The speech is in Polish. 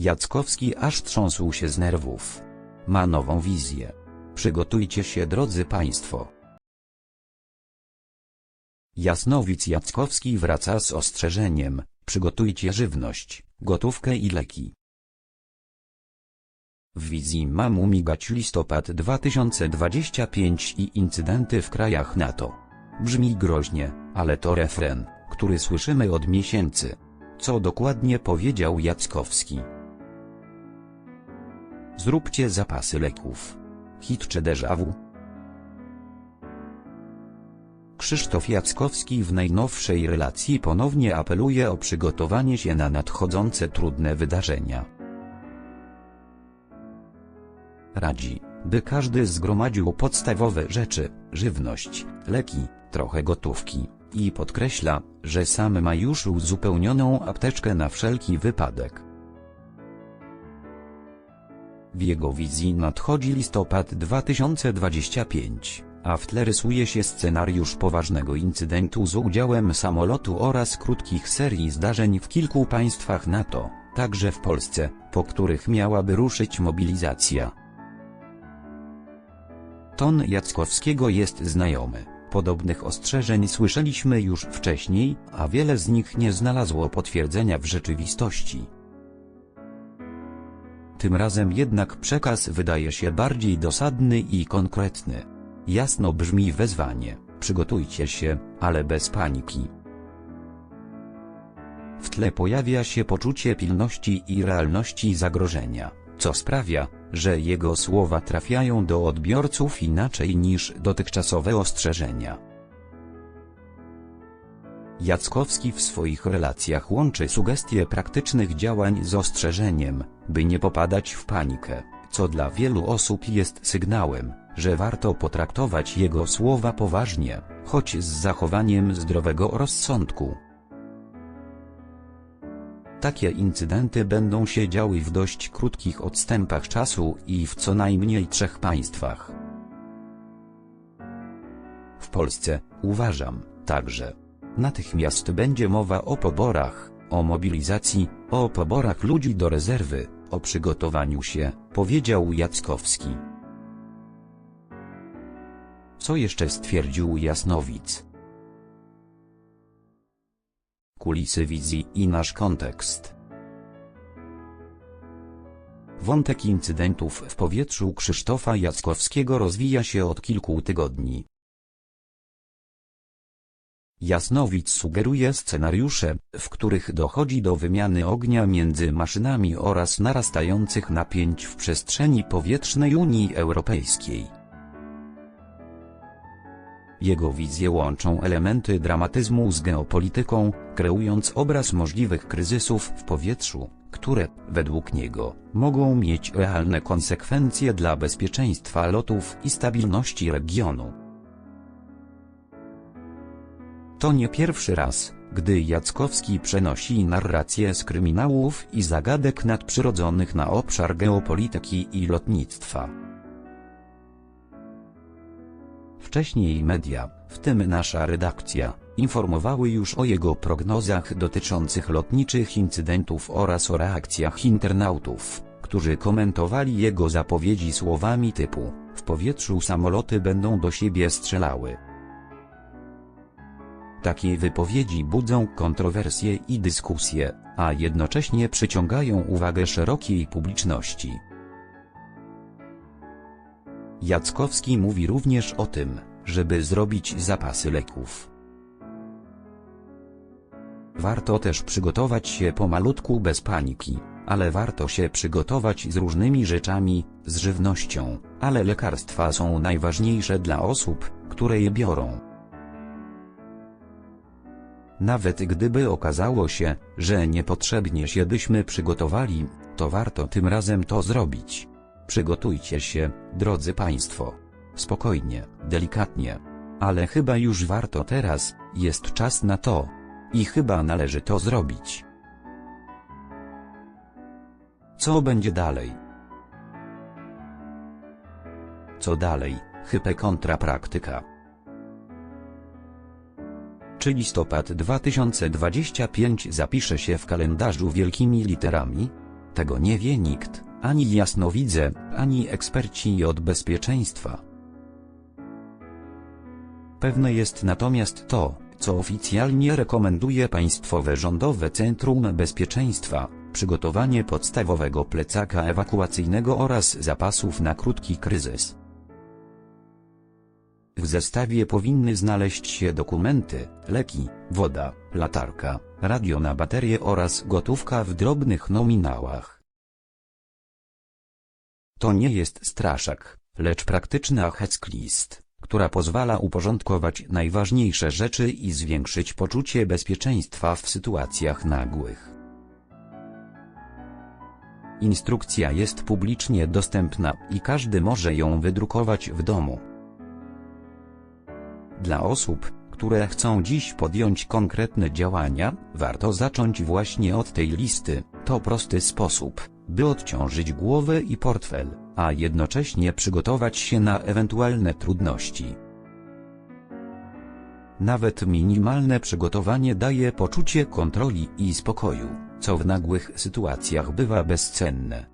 Jackowski aż trząsł się z nerwów. Ma nową wizję. Przygotujcie się drodzy państwo. Jasnowic Jackowski wraca z ostrzeżeniem, przygotujcie żywność, gotówkę i leki. W wizji mam umigać listopad 2025 i incydenty w krajach NATO. Brzmi groźnie, ale to refren, który słyszymy od miesięcy. Co dokładnie powiedział Jackowski? Zróbcie zapasy leków. Hit czy déjà vu? Krzysztof Jackowski w najnowszej relacji ponownie apeluje o przygotowanie się na nadchodzące trudne wydarzenia. Radzi, by każdy zgromadził podstawowe rzeczy, żywność, leki, trochę gotówki, i podkreśla, że sam ma już uzupełnioną apteczkę na wszelki wypadek. W jego wizji nadchodzi listopad 2025, a w tle rysuje się scenariusz poważnego incydentu z udziałem samolotu oraz krótkich serii zdarzeń w kilku państwach NATO, także w Polsce, po których miałaby ruszyć mobilizacja. Ton Jackowskiego jest znajomy. Podobnych ostrzeżeń słyszeliśmy już wcześniej, a wiele z nich nie znalazło potwierdzenia w rzeczywistości. Tym razem jednak przekaz wydaje się bardziej dosadny i konkretny. Jasno brzmi wezwanie, przygotujcie się, ale bez paniki. W tle pojawia się poczucie pilności i realności zagrożenia, co sprawia, że jego słowa trafiają do odbiorców inaczej niż dotychczasowe ostrzeżenia. Jackowski w swoich relacjach łączy sugestie praktycznych działań z ostrzeżeniem, by nie popadać w panikę, co dla wielu osób jest sygnałem, że warto potraktować jego słowa poważnie, choć z zachowaniem zdrowego rozsądku. Takie incydenty będą się działy w dość krótkich odstępach czasu i w co najmniej trzech państwach. W Polsce, uważam, także. Natychmiast będzie mowa o poborach, o mobilizacji, o poborach ludzi do rezerwy, o przygotowaniu się, powiedział Jackowski. Co jeszcze stwierdził Jasnowic? Kulisy wizji i nasz kontekst. Wątek incydentów w powietrzu Krzysztofa Jackowskiego rozwija się od kilku tygodni. Jasnowic sugeruje scenariusze, w których dochodzi do wymiany ognia między maszynami oraz narastających napięć w przestrzeni powietrznej Unii Europejskiej. Jego wizje łączą elementy dramatyzmu z geopolityką, kreując obraz możliwych kryzysów w powietrzu, które, według niego, mogą mieć realne konsekwencje dla bezpieczeństwa lotów i stabilności regionu. To nie pierwszy raz, gdy Jackowski przenosi narrację z kryminałów i zagadek nadprzyrodzonych na obszar geopolityki i lotnictwa. Wcześniej media, w tym nasza redakcja, informowały już o jego prognozach dotyczących lotniczych incydentów oraz o reakcjach internautów, którzy komentowali jego zapowiedzi słowami typu w powietrzu samoloty będą do siebie strzelały. Takie wypowiedzi budzą kontrowersje i dyskusje, a jednocześnie przyciągają uwagę szerokiej publiczności. Jackowski mówi również o tym, żeby zrobić zapasy leków. Warto też przygotować się pomalutku bez paniki, ale warto się przygotować z różnymi rzeczami, z żywnością, ale lekarstwa są najważniejsze dla osób, które je biorą. Nawet gdyby okazało się, że niepotrzebnie się byśmy przygotowali, to warto tym razem to zrobić. Przygotujcie się, drodzy Państwo. Spokojnie, delikatnie. Ale chyba już warto teraz, jest czas na to. I chyba należy to zrobić. Co będzie dalej? Co dalej, hype kontrapraktyka. Czy listopad 2025 zapisze się w kalendarzu wielkimi literami? Tego nie wie nikt, ani jasnowidze, ani eksperci od bezpieczeństwa. Pewne jest natomiast to, co oficjalnie rekomenduje Państwowe Rządowe Centrum Bezpieczeństwa, przygotowanie podstawowego plecaka ewakuacyjnego oraz zapasów na krótki kryzys. W zestawie powinny znaleźć się dokumenty, leki, woda, latarka, radio na baterie oraz gotówka w drobnych nominałach. To nie jest straszak, lecz praktyczna checklist, która pozwala uporządkować najważniejsze rzeczy i zwiększyć poczucie bezpieczeństwa w sytuacjach nagłych. Instrukcja jest publicznie dostępna i każdy może ją wydrukować w domu. Dla osób, które chcą dziś podjąć konkretne działania, warto zacząć właśnie od tej listy. To prosty sposób, by odciążyć głowę i portfel, a jednocześnie przygotować się na ewentualne trudności. Nawet minimalne przygotowanie daje poczucie kontroli i spokoju, co w nagłych sytuacjach bywa bezcenne.